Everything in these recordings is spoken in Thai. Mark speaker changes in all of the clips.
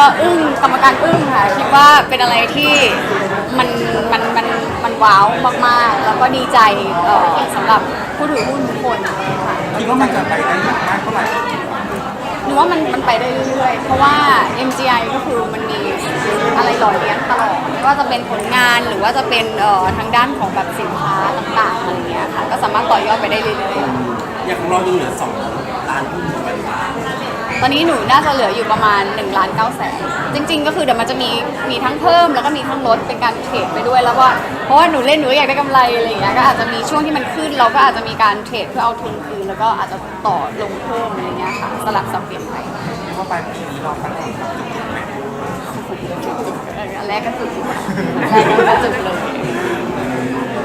Speaker 1: ก็อึ้งกรรมการอึ้งค่ะคิดว่าเป็นอะไรที่มันมันมันมันว้าวมากๆ แล้วก็ดีใจเอ่อสำหรับผู้ถือหุ้นทุกคนค่ะ
Speaker 2: คิดว่ามันจะไปได้มากเท่าไหร่
Speaker 1: หนูว่ามันมันไปได้เรื่อยๆ เพราะว่า MGI ก็คือมันมีอะไรหล่อเลี้ยงตลอดไม่ว่าจะเป็นผลงานหรือว่าจะเป็นเอ่อทางด้านของแบบสินค้าต่างๆอะไรเงี้ยค่ะ ก็สามารถต่อยอดไปได้เรื่อยๆ
Speaker 2: อย่างของเราดูเหลือสองล้านหุ้นต่อไป
Speaker 1: ๆ ตอนนี้หนูน่าจะเหลืออยู่ประมาณ1ล้าน9แสนจริง ๆ ก็คือเดี๋ยวมันจะมีมีทั้งเพิ่มแล้วก็มีทั้งลดเป็นการเทรดไปด้วยแล้วก็เพราะว่าหนูเล่นหนูก็อยากได้กำไรอะไรอย่างเงี้ยก็อาจจะมีช่วงที่มันขึ้นเราก็อาจจะมีการเทรดเพื่อเอาทุนคืนแล้วก็อาจจะต่อลงเพิ่มอะไรเงี้ยค่ะสลับสับเปลี่ยนไป
Speaker 2: เรียกว่าปลายปีนี้เราตั้งจุดจุดไหม
Speaker 1: เอออันแรกก็จุดแรกก็จุดเลย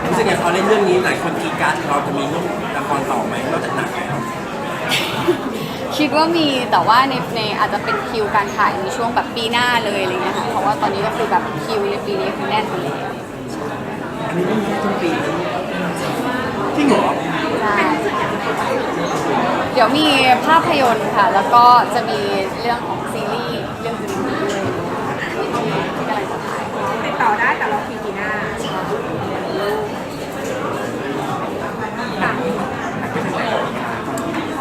Speaker 2: รู้สึกไงพอเล่นเรื่องนี้หลายคนกีการเราจะมีเรื่องละครต่อไหมนอกจากหนังแล้ว
Speaker 1: คิดว่ามีแต่ว่าในในอาจจะเป็นคิวการถ่ายในช่วงแบบปีหน้าเลยอะไรเงี้ยค่ะเพราะว่าตอนนี้ก็คือแบบคิวในปีนี้คือแน่นหมดเลย
Speaker 2: อันนี้ไม่มีแค่ต้นปีนะจริงเหรอ
Speaker 1: ใช่เดี๋ยวมีภาพยนตร์ค่ะ แล้วก็จะมีเรื่องของซีรีส์เรื่องอื่นๆด้วยที่ที่กำลังจะถ่าย
Speaker 3: ติดต่อได้แต่เราปีหน้า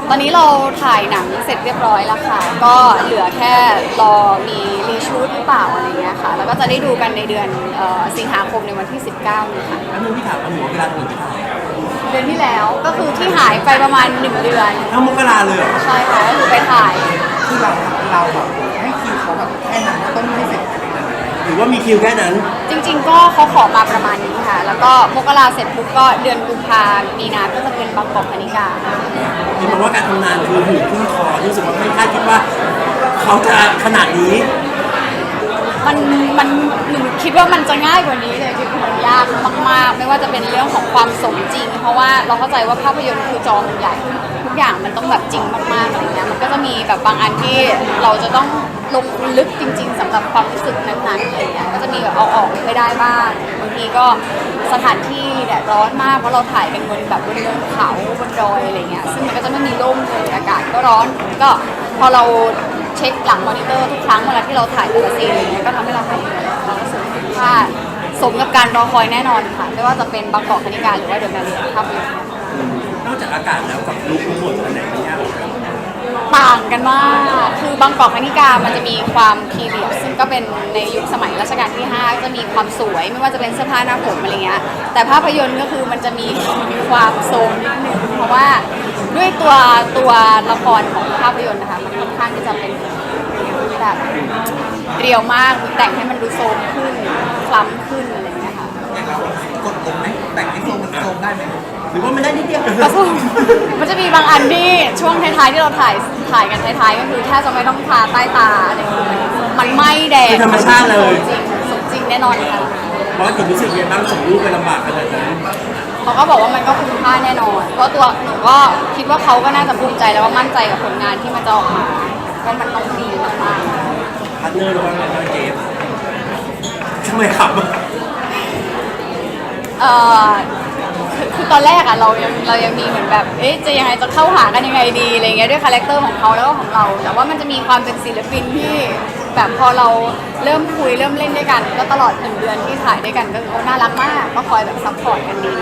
Speaker 1: ตอนนี้เราถ่ายหนังเสร็จเรียบร้อยแล้วค่ะ ก็เหลือแค่รอมีรีชูตหรือเปล่าอะไรเงี้ยค่ะ แล้วก็จะได้ดูกันในเดือนเอ่อสิงหาคมในวันที่ 19นี้ค่ะ
Speaker 2: แล้วนึงพี่ถามว่าหนูเวลาหนูไปถ่าย
Speaker 1: เดือนที่แล้วก็คือที่หายไปประมาณ 1 เดือน
Speaker 2: ทั้งมกราเลยเหรอ
Speaker 1: ใช่ค่ะก็คือไปถ่าย
Speaker 2: คือเราเราแบบให้คิวเขาแบบแค่นั้นต้องไม่เสร็จ หรือว่ามีคิวแค่นั้น
Speaker 1: จริง ๆ ก็เขาขอมาประมาณนี้ค่ะ แล้วก็มกราเสร็จปุ๊บก็เดือนกุมภามีนาก็จะเป็นบางกอกคณิกา
Speaker 2: เห็นบอกว่าการทำงานคือหูขึ้นคอรู้สึกว่าไม่คาดคิดว่า เขาจะขนาดนี้
Speaker 1: มันมันหนูคิดว่ามันจะง่ายกว่านี้เลยคือมันยากมากๆ ไม่ว่าจะเป็นเรื่องของความสมจริง เพราะว่าเราเข้าใจว่าภาพยนตร์คือจอมันใหญ่ ทุกอย่างมันต้องแบบจริงมากๆอะไรเงี้ย มันก็จะมีแบบบางอันที่เราจะต้องลงลึกจริง ๆสำหรับความรู้สึกนั้นๆอะไรเงี้ยก็จะมีแบบเอาออกไม่ได้บ้างบางทีก็สถานที่แดดร้อนมากเพราะเราถ่ายกันบนแบบบนเนินเขาบนดอยอะไรเงี้ยซึ่งมันก็จะไม่มีร่มเลยอากาศก็ร้อนก็พอเราเช็คหลังมอนิเตอร์ทุกครั้งเวลาที่เราถ่ายแต่ละซีนอะไรเงี้ยก็ทำให้เราหายเหนื่อยเรารู้สึกว่าสมกับการรอคอยแน่นอนค่ะไม่ว่าจะเป็นบางกอกคณิการหรือว่าเดอะแมนภาพยนตร์
Speaker 2: นอกจากอากาศแล้วกับลุคทั้งหมดอันไหนมันยากกว่ากัน
Speaker 1: ต่างกันมาก คือบางกอกคณิกามันจะมีความพีเรียดซึ่งก็เป็นในยุคสมัยรัชกาลที่ 5 จะมีความสวยไม่ว่าจะเป็นเสื้อผ้าหน้าผมอะไรเงี้ย แต่ภาพยนตร์ก็คือมันจะมีความโซมนิดนึง เพราะว่าด้วยตัวตัวละครของภาพยนตร์นะคะมันค่อนข้างที่จะเป็นแบบเรียวมากแต่งให้มันดูโซมขึ้นคล้ำขึ้นอะไรเงี้ยค่ะ
Speaker 2: อย่างเรากดลงไหมแต่งให้โซมมันโซมได้ไหม หรือว่ามันได้นิดเดียว
Speaker 1: ก็สู้มันจะมีบางอันที่ช่วงท้ายๆที่เราถ่ายถ่ายกันท้ายๆก็คือแทบจะไม่ต้องทาใต้ตาอะไรอย่างเงี้ยมันไหม้แดง
Speaker 2: คือธรรมชาติเลย
Speaker 1: จริงสมจริงแน่นอนค่ะ
Speaker 2: เพราะถึงรู้สึกยังไงบ้างส่งรูปไปลำบากขนาดนั้น
Speaker 1: เขาก็บอกว่ามันก็คุ้มค่าแน่นอน เพราะตัวหนูก็คิดว่าเขาก็น่าจะภูมิใจแล้วว่ามั่นใจกับผลงานที่มันจะออกมาว่ามันต้องดีมาก
Speaker 2: พาร์ทเนอร์ระหว่างเราเจฟทำไมขับ
Speaker 1: ๆเอ่อ คือคือตอนแรกอะเรายังเรายังมีเหมือนแบบเอ๊ะจะยังไงจะเข้าหากันยังไงดีอะไรเงี้ยด้วยคาแรคเตอร์ของเขาแล้วก็ของเรา แต่ว่ามันจะมีความเป็นศิลปินที่แบบพอเราเริ่มคุยเริ่มเล่นด้วยกัน ก็ตลอดหนึ่งเดือนที่ถ่ายด้วยกันก็เขาน่ารักมากก็คอยแบบซัพพอร์ตกันดี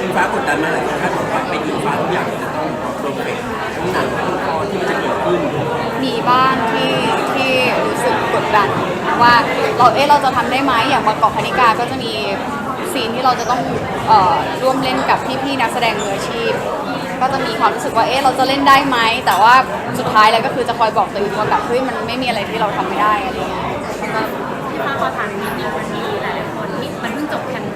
Speaker 2: อิงฟ้ากดดันมาหลายคนคาดหวังว่าเป็นอิงฟ้าทุกอย่างจะต้องโปรเฟกทั้งหนังทั้งละครที่มันจะเกิดขึ้น
Speaker 1: มีบ้างที่ที่รู้สึกกดดันว่าเราเอ๊ะเราจะทำได้ไหมอย่างบางกอกคณิกาก็จะมี ซีนที่เราจะต้องเอ่อร่วมเล่นกับพี่ๆนักแสดงมืออาชีพ ก็จะมีความรู้สึกว่าเอ๊ะเราจะเล่นได้ไหมแต่ว่าสุดท้ายแล้วก็คือจะคอยบอกตัวเองว่าแบบเฮ้ยมันไม่มีอะไรที่เราทำไม่ได้อะไรเงี้ยแล้วก็
Speaker 3: พี่ฟ้าขอถามนิดนึงมันมีหลายๆคนที่มันเพิ่งจบแคมเป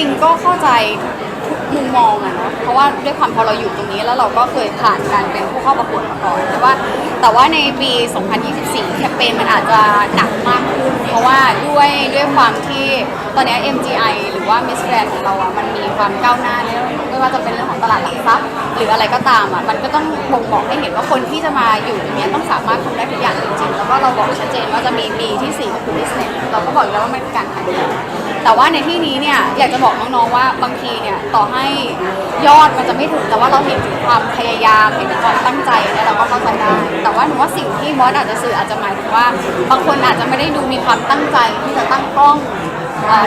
Speaker 3: ริง
Speaker 1: ๆ ก็เข้าใจทุกมุมมองอะเนาะเพราะว่าด้วยความพอเราอยู่ตรงนี้แล้วเราก็เคยผ่านการเป็นผู้เข้าประกวดมาก่อนแต่ว่าแต่ว่าในปี 2024 แคมเปญมันอาจจะหนักมากขึ้น เพราะว่าด้วยด้วยความที่ตอนนี้ MGI หรือว่า Miss Grand ของเราอะมันมีความก้าวหน้าในเรื่องว่าจะเป็นเรื่องของตลาดหลักทรัพย์ หรืออะไรก็ตามอะมันก็ต้องบ่งบอกให้เห็นว่าคนที่จะมาอยู่ตรงนี้ต้องสามารถทำได้ทุกอย่างจริงๆแล้วก็เราบอกชัดเจนว่าจะมี B ที่สี่ก็คือ business เราก็บอกอยู่แล้วว่ามันเป็นการขายของแต่ว่าในที่นี้เนี่ยอยากจะบอกน้องๆว่าบางทีเนี่ยต่อให้ยอดมันจะไม่ถึงแต่ว่าเราเห็นถึงความพยายามเห็นถึงความตั้งใจเนี่ยเราก็เข้าใจได้ แต่ว่าหนูว่าสิ่งที่บอสอาจจะสื่ออาจจะหมายถึงว่า บางคนอาจจะไม่ได้ดูมีความตั้งใจที่จะตั้งกล้อง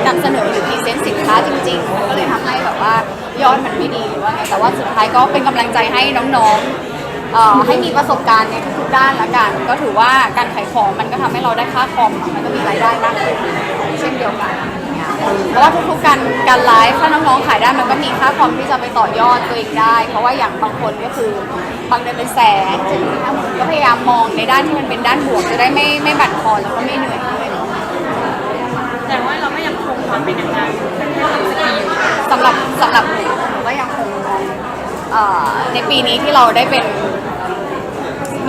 Speaker 1: นำเสนอหรือพรีเซนต์สินค้าจริงๆก็เลยทำให้แบบว่ายอดมันไม่ดีหรือว่าไงแต่ว่าสุดท้ายก็เป็นกำลังใจให้น้องๆเอ่อให้มีประสบการณ์ในทุกๆด้านละกัน ก็ถือว่าการขายของมันก็ทำให้เราได้ค่าคอมมันก็มีรายได้มากขึ้นเช่นเดียวกันอย่างเงี้ยเพราะว่าทุกๆการการไลฟ์ถ้าน้องๆขายได้มันก็มีค่าคอมที่จะไปต่อยอดตัวเองได้ เพราะว่าอย่างบางคนก็คือบางเดือนเป็นแสนจ็ดหมื่นห้าหมื่นก็พยายามมองในด้านที่มันเป็นด้านบวกจะได้ไม่ไม่บั่นทอนแล้วก็ไม่เหนื่อยด้วย
Speaker 3: แต่ว่าเรา คงความเป็นอย่างนั้นเป็นแค่สกีอยู่
Speaker 1: สำหรับสำหรับหนูหนูก็ยังคงมองเอ่อในปีนี้ที่เราได้เป็น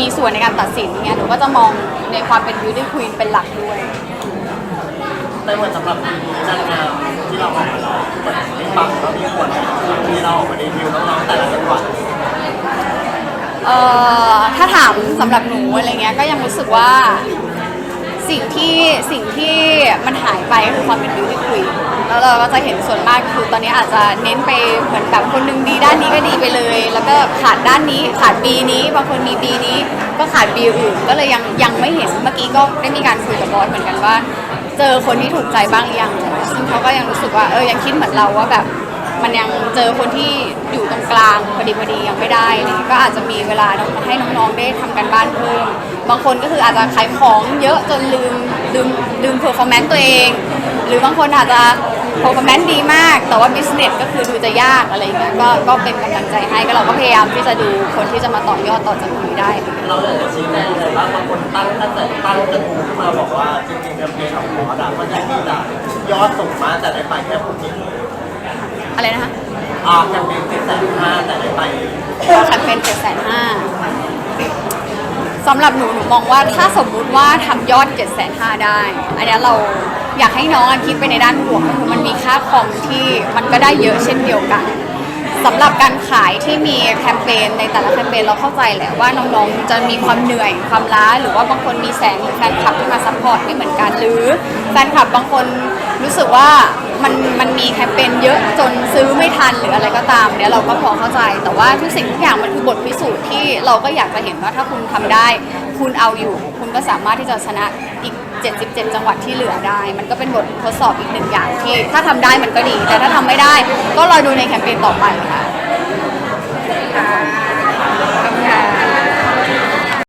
Speaker 1: มีส่วนในการตัดสินเนี่ยหนูก็จะมองในความเป็น beauty queen เป็นหลักด้วย
Speaker 4: แต่เหมือนสำหรับปีนี้นางงามที่เราออกมาแล้วเหมือนมีปังแล้วมีผลที่เราออกมารีวิวน้องๆแต่ละจังหวัด
Speaker 1: เอ่อถ้าถามสำหรับหนูอะไรเงี้ยก็ยังรู้สึกว่า สิ่งที่สิ่งที่มันหายไปคือความเป็น beauty queen แล้วเราก็จะเห็นส่วนมากคือตอนนี้อาจจะเน้นไปเหมือนแบบคนหนึงดีด้านนี้ก็ดีไปเลย แล้วก็ขาดด้านนี้ขาด B นี้บางคนมี B นี้ ก็ขาด B อื่นก็เลยยังยังไม่เห็นเมื่อกี้ก็ได้มีการคุยกับบอสเหมือนกันว่า เจอคนที่ถูกใจบ้างหรือยังซึ่งเขาก็ยังรู้สึกว่าเออยังคิดเหมือนเราว่าแบบ มันยังเจอคนที่อยู่ตรงกลางพอดีพอดียังไม่ได้อะไรเลยก็อาจจะมีเวลาให้น้องๆได้ทำกันบ้านเพิ่มบางคนก็คืออาจจะขายของเยอะจนลืมลืมลืมเพอร์ฟอร์แมนซ์ตัวเอง หรือบางคนอาจจะเพอร์ฟอร์แมนซ์ดีมาก แต่ว่าบิสเนสก็คือดูจะยากอะไรอย่างเงี้ยก็ก็เป็นกำลังใจให้ก็เราก็พยายามที่จะดูคนที่จะมาต่อยอดต่อจากนี้ได้อะไรเงี้ย
Speaker 4: เราอยากจะชี้แจงเลยว่าบางคนตั้งตั้งแต่ตั้งกระทู้ขึ้นมาบอกว่าจริงๆแคมเปญของหมอดามันจะที่จะยอดส่งมาแต่ได้ไปแค่ภูเก็ต
Speaker 1: อะไรนะคะ
Speaker 4: อ่าแคมเปญที่แสนห้าแต่ได้ไป
Speaker 1: แคมเปญเจ็ดแสนห้าสำหรับหนูหนูมองว่าถ้าสมมุติว่าทำยอด7จ็ดแสนห้าได้ อันเนี้ยเราอยากให้น้องอะคิดไปในด้านบวกก็คือมันมีค่าคอมที่มันก็ได้เยอะเช่นเดียวกันสำหรับการขายที่มีแคมเปญในแต่ละแคมเปญเราเข้าใจแหละว่าน้องๆจะมีความเหนื่อยความล้า หรือว่าบางคนมีแสงหรือแฟนคลับที่มาซัพพอร์ตไม่เหมือนกันหรือแฟนคลับบางคนรู้สึกว่า มันมันมีแคมเปญเยอะจนซื้อไม่ทันหรืออะไรก็ตามเนี่ยเราก็พอเข้าใจ แต่ว่าทุกสิ่งทุกอย่างมันคือบทพิสูจน์ที่เราก็อยากจะเห็นว่าถ้าคุณทำได้ คุณเอาอยู่ คุณก็สามารถที่จะชนะอีก 77 จังหวัดที่เหลือได้ มันก็เป็นบททดสอบอีกหนึ่งอย่างที่ ถ้าทำได้มันก็ดี แต่ถ้าทำไม่ได้ ก็รอดูในแคมเปญต่อไปค่ะ